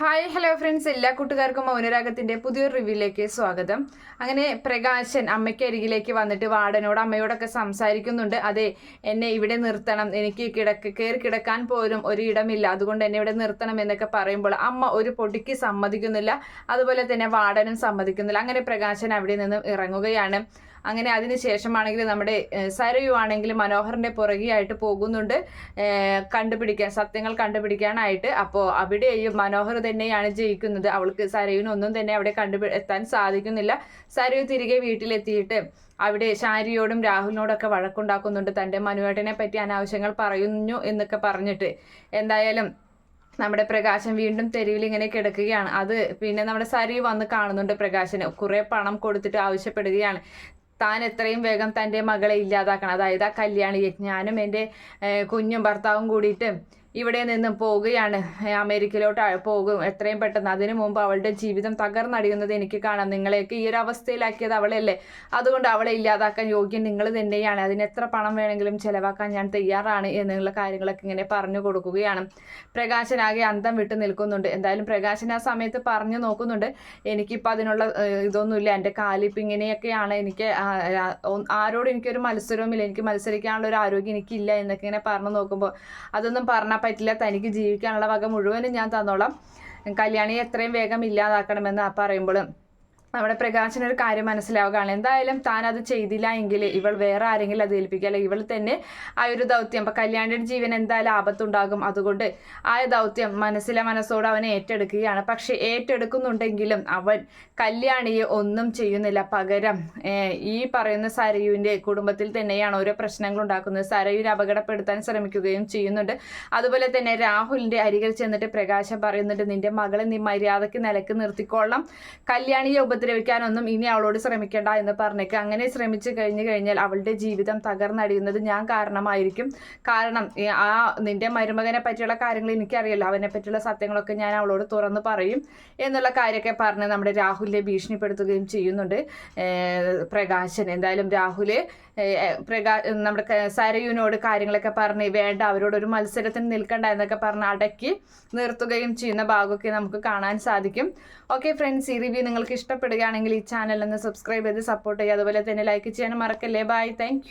Hi hello friends എല്ലാ കൂട്ടുകാർക്കും മൗനരാഗത്തിന്റെ പുതിയൊരു റിവ്യൂയിലേക്ക് സ്വാഗതം. അങ്ങനെ പ്രകാശൻ അമ്മയ്ക്ക് അരികിലേക്ക് വന്നിട്ട് വാർഡനോട് അമ്മയോടൊക്കെ സംസാരിക്കുന്നുണ്ട്. അതെ എന്നെ ഇവിടെ നിർത്തണം. എനിക്ക് കിടക്ക് കയറി കിടക്കാൻ പോലും ഒരു ഇടമില്ല അതുകൊണ്ട് എന്നെ ഇവിടെ നിർത്തണം എന്നൊക്കെ പറയുമ്പോൾ അമ്മ ഒരു പൊടിക്ക് സമ്മതിക്കുന്നില്ല. അതുപോലെ തന്നെ വാർഡനും സമ്മതിക്കുന്നില്ല. അങ്ങനെ പ്രകാശൻ അവിടെ നിന്നും ഇറങ്ങുകയാണ്. അങ്ങനെ അതിന് ശേഷമാണെങ്കിൽ നമ്മുടെ സരയു ആണെങ്കിൽ മനോഹറിന്റെ പുറകെയായിട്ട് പോകുന്നുണ്ട്. കണ്ടുപിടിക്കാൻ സത്യങ്ങൾ കണ്ടുപിടിക്കാനായിട്ട്. അപ്പോൾ അവിടെയും മനോഹർ തന്നെയാണ് ജയിക്കുന്നത്. അവൾക്ക് സരയുവിനൊന്നും തന്നെ അവിടെ കണ്ടുപി എത്താൻ സാധിക്കുന്നില്ല. സരയു തിരികെ വീട്ടിലെത്തിയിട്ട് അവിടെ ശാരിയോടും രാഹുലിനോടൊക്കെ വഴക്കുണ്ടാക്കുന്നുണ്ട്. തന്റെ മനുവേട്ടനെ പറ്റി അനാവശ്യങ്ങൾ പറയുന്നു എന്നൊക്കെ പറഞ്ഞിട്ട്. എന്തായാലും നമ്മുടെ പ്രകാശം വീണ്ടും തെരുവിൽ ഇങ്ങനെ കിടക്കുകയാണ്. അത് പിന്നെ നമ്മുടെ സരി വന്ന് കാണുന്നുണ്ട് പ്രകാശന്. കുറെ പണം കൊടുത്തിട്ട് ആവശ്യപ്പെടുകയാണ്. താൻ എത്രയും വേഗം തന്റെ മകളെ ഇല്ലാതാക്കണം. അതായത് ആ കല്യാണി ഞാനും എന്റെ കുഞ്ഞും ഭർത്താവും കൂടിയിട്ട് ഇവിടെ നിന്നും പോവുകയാണ്. അമേരിക്കയിലോട്ട് പോകും. എത്രയും പെട്ടെന്ന് അതിനു മുമ്പ് അവളുടെ ജീവിതം തകർന്നടിയുന്നത് എനിക്ക് കാണാം. നിങ്ങളെയൊക്കെ ഈ ഒരു അവസ്ഥയിലാക്കിയത് അവളല്ലേ? അതുകൊണ്ട് അവളെ ഇല്ലാതാക്കാൻ യോഗ്യം നിങ്ങൾ തന്നെയാണ്. അതിന് എത്ര പണം വേണമെങ്കിലും ചെലവാക്കാൻ ഞാൻ തയ്യാറാണ് എന്നുള്ള കാര്യങ്ങളൊക്കെ ഇങ്ങനെ പറഞ്ഞു കൊടുക്കുകയാണ്. പ്രകാശനാകെ അന്തം വിട്ടു നിൽക്കുന്നുണ്ട്. എന്തായാലും പ്രകാശൻ ആ സമയത്ത് പറഞ്ഞു നോക്കുന്നുണ്ട്. എനിക്കിപ്പോൾ അതിനുള്ള ഇതൊന്നുമില്ല. എന്റെ കാലിപ്പ് ഇങ്ങനെയൊക്കെയാണ്. എനിക്ക് ആരോടും എനിക്കൊരു മത്സരവുമില്ല. എനിക്ക് മത്സരിക്കാനുള്ള ഒരു ആരോഗ്യം എനിക്കില്ല എന്നൊക്കെ ഇങ്ങനെ പറഞ്ഞു നോക്കുമ്പോൾ അതൊന്നും പറഞ്ഞാൽ പറ്റില്ല. തനിക്ക് ജീവിക്കാനുള്ള വക മുഴുവനും ഞാൻ തന്നോളാം. കല്യാണി എത്രയും വേഗം ഇല്ലാതാക്കണമെന്ന് പറയുമ്പോൾ നമ്മുടെ പ്രകാശന ഒരു കാര്യം മനസ്സിലാവുകയാണ്. എന്തായാലും താൻ അത് ചെയ്തില്ല എങ്കിൽ ഇവൾ വേറെ ആരെങ്കിലും അത് ഏൽപ്പിക്കുക. അല്ലെങ്കിൽ ഇവൾ തന്നെ ആ ഒരു ദൗത്യം. അപ്പൊ കല്യാണിയുടെ ജീവൻ എന്തായാലും ആപത്തുണ്ടാകും. അതുകൊണ്ട് ആ ദൗത്യം മനസ്സിലെ മനസ്സോട് അവൻ ഏറ്റെടുക്കുകയാണ്. പക്ഷെ ഏറ്റെടുക്കുന്നുണ്ടെങ്കിലും അവൻ കല്യാണിയെ ഒന്നും ചെയ്യുന്നില്ല. പകരം ഈ പറയുന്ന സരയുവിന്റെ കുടുംബത്തിൽ തന്നെയാണ് ഓരോ പ്രശ്നങ്ങൾ ഉണ്ടാക്കുന്നത്. സരയുവിനെ അപകടപ്പെടുത്താൻ ശ്രമിക്കുകയും ചെയ്യുന്നുണ്ട്. അതുപോലെ തന്നെ രാഹുലിന്റെ അരികിൽ ചെന്നിട്ട് പ്രകാശം പറയുന്നുണ്ട് നിന്റെ മകളെ നീ മര്യാദയ്ക്ക് നിലയ്ക്ക് നിർത്തിക്കൊള്ളാം കല്യാണിയെ ഉപ ഉപദ്രവിക്കാനൊന്നും ഇനി അവളോട് ശ്രമിക്കേണ്ട എന്ന് പറഞ്ഞേക്ക്. അങ്ങനെ ശ്രമിച്ചു കഴിഞ്ഞു കഴിഞ്ഞാൽ അവളുടെ ജീവിതം തകർന്നടിയുന്നത് ഞാൻ കാരണമായിരിക്കും. കാരണം ആ നിന്റെ മരുമകനെ പറ്റിയുള്ള കാര്യങ്ങൾ എനിക്കറിയില്ല അവനെ പറ്റിയുള്ള സത്യങ്ങളൊക്കെ ഞാൻ അവളോട് തുറന്ന് പറയും എന്നുള്ള കാര്യമൊക്കെ പറഞ്ഞ് നമ്മുടെ രാഹുലിനെ ഭീഷണിപ്പെടുത്തുകയും ചെയ്യുന്നുണ്ട്. പ്രകാശൻ. എന്തായാലും രാഹുൽ പ്രകാ നമ്മുടെ സരയുവിനോട് കാര്യങ്ങളൊക്കെ പറഞ്ഞ് വേണ്ട അവരോട് മത്സരത്തിന് നിൽക്കണ്ട എന്നൊക്കെ പറഞ്ഞ് അടക്കി നിർത്തുകയും ചെയ്യുന്ന ഭാഗമൊക്കെ നമുക്ക് കാണാൻ സാധിക്കും. ഓക്കെ ഫ്രണ്ട്സ് ഈ റിവ്യൂ നിങ്ങൾക്ക് ഇഷ്ടപ്പെടുകയാണെങ്കിൽ ഈ ചാനൽ ഒന്ന് സബ്സ്ക്രൈബ് ചെയ്ത് സപ്പോർട്ട് ചെയ്യുക. അതുപോലെ തന്നെ ലൈക്ക് ചെയ്യാനും മറക്കല്ലേ. Bye thank